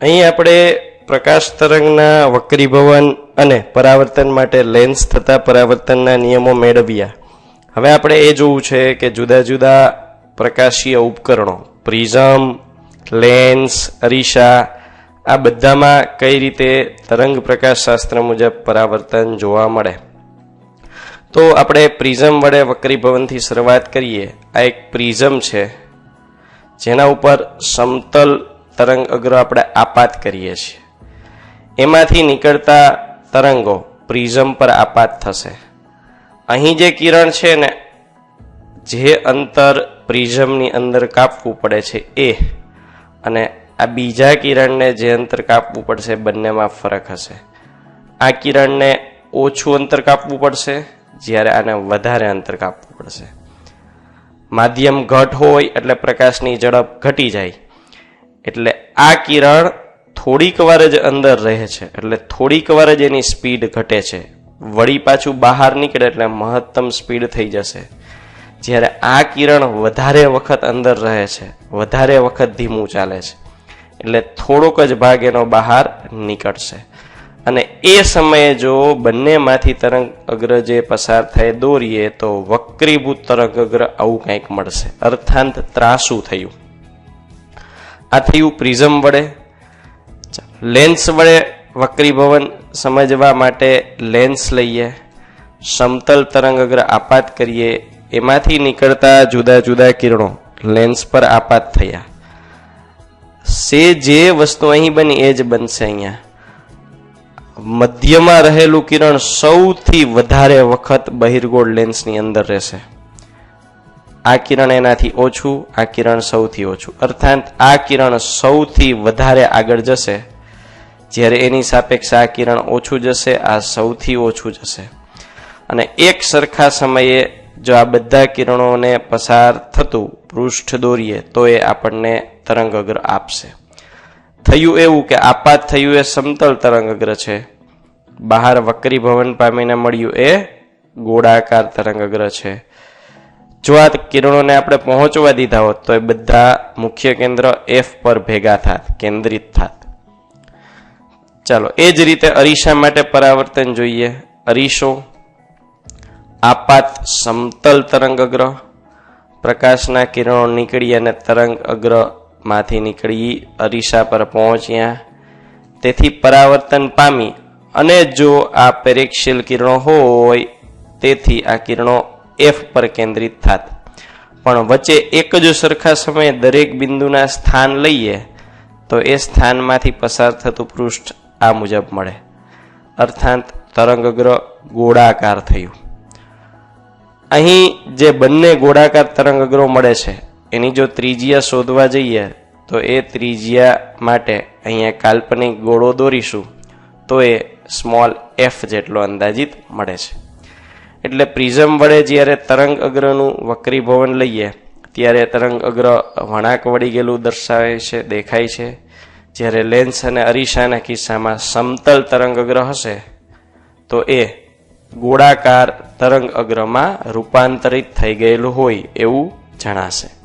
અહીં આપણે પ્રકાશ તરંગના વક્રીભવન અને પરાવર્તન માટે લેન્સ થતા પરાવર્તનના નિયમો મેળવ્યા. હવે આપણે એ જોવું છે કે જુદા જુદા પ્રકાશીય ઉપકરણો, પ્રિઝમ લેન્સ અરીસા, આ બધામાં કઈ રીતે તરંગ પ્રકાશ શાસ્ત્ર મુજબ પરાવર્તન જોવા મળે. તો આપણે પ્રિઝમ વડે વક્રીભવનથી શરૂઆત કરીએ. આ એક પ્રિઝમ છે, જેના ઉપર સમતલ તરંગ અગ્ર આપણે આપાત કરીએ છીએ. એમાંથી નીકળતા તરંગો પ્રિઝમ પર આપાત થશે. અહીં જે કિરણ છે ને, જે અંતર પ્રિઝમની અંદર કાપવું પડે છે એ, અને આ બીજા કિરણને જે અંતર કાપવું પડશે બંનેમાં ફરક હશે. આ કિરણને ઓછું અંતર કાપવું પડશે, જ્યારે આને વધારે અંતર કાપવું પડશે. માધ્યમ ઘટ હોય એટલે પ્રકાશની ઝડપ ઘટી જાય. એટલે આ કિરણ થોડીક વાર જ અંદર રહે છે. એટલે થોડીક વાર જ એની સ્પીડ ઘટે છે. વળી પાછું બહાર નીકળે એટલે મહત્તમ સ્પીડ થઈ જશે. જ્યારે આ કિરણ વધારે વખત અંદર રહે છે, વધારે વખત ધીમું ચાલે છે. એટલે થોડોક જ ભાગ એનો બહાર નીકળશે. અને એ સમયે જો બંનેમાંથી તરંગ અગ્ર જે પસાર થાય દોરીએ તો વક્રીભૂત તરંગ અગ્ર આવું કંઈક મળશે. અર્થાંત ત્રાસું થયું. આ થયું પ્રિઝમ વડે, લેન્સ વડે વક્રીભવન સમજવા માટે લેન્સ લઈએ, સમતલ તરંગ અગ્ર આપાત કરીએ, એમાંથી નીકળતા જુદા જુદા કિરણો લેન્સ પર આપાત થયા. સે જે વસ્તુ અહીં બની એ જ બનશે અહીંયા. મધ્યમાં રહેલું કિરણ સૌથી વધારે વખત બહિર્ગોળ લેન્સની અંદર રહેશે. આ કિરણ એનાથી ઓછું, આ કિરણ સૌથી ઓછું. અર્થાત, આ કિરણ સૌથી વધારે આગળ જશે, જ્યારે એની સાપેક્ષે આ કિરણ ઓછું જશે, આ સૌથી ઓછું જશે. અને એક સરખા સમયે જો આ બધા કિરણોને પસાર થતું પૃષ્ઠ દોરીએ, તો એ આપણને તરંગ અગ્ર આપશે. થયું એવું કે આપાત થયું એ સમતલ તરંગગ્ર છે. બહાર વક્રીભવન પામીને મળ્યું એ ગોળાકાર તરંગગ્ર છે. જો આ કિરણોને આપણે પહોંચવા દીધા હોત, તો એ બધા મુખ્ય કેન્દ્ર એફ પર ભેગા થાત, કેન્દ્રિત થાત. ચાલો, એ જ રીતે અરીસા માટે પરાવર્તન જોઈએ. અરીસો, આપાત સમતલ તરંગ અગ્ર, પ્રકાશના કિરણો નીકળી અને તરંગ અગ્રમાંથી નીકળી અરીસા પર પહોંચ્યા. તેથી પરાવર્તન પામી, અને જો આ પેરેક્શિયલ કિરણો હોય, તેથી આ કિરણો એફ પર કેન્દ્રિત થાત. પણ વચ્ચે એક જ સરખા સમયે દરેક બિંદુના સ્થાન લઈએ, તો એ સ્થાનમાંથી પસાર થતું પૃષ્ઠ આ મુજબ મળે. અર્થાત તરંગગ્રહ ગોળાકાર થયું. અહીં જે બંને ગોળાકાર તરંગગ્રહ મળે છે, એની જો ત્રિજ્યા શોધવા જઈએ, તો એ ત્રિજ્યા માટે અહીંયા કાલ્પનિક ગોળો દોરીશું, તો એ સ્મોલ એફ જેટલો અંદાજિત મળે છે. એટલે પ્રિઝમ વડે જ્યારે તરંગ અગ્રનું વક્રીભવન લઈએ, ત્યારે તરંગ અગ્ર વણાક વળી ગયેલું દર્શાવે છે, દેખાય છે. જ્યારે લેન્સ અને અરીસાના કિસ્સામાં સમતલ તરંગ અગ્ર હશે, તો એ ગોળાકાર તરંગ અગ્રમાં રૂપાંતરિત થઈ ગયેલું હોય એવું જણાશે.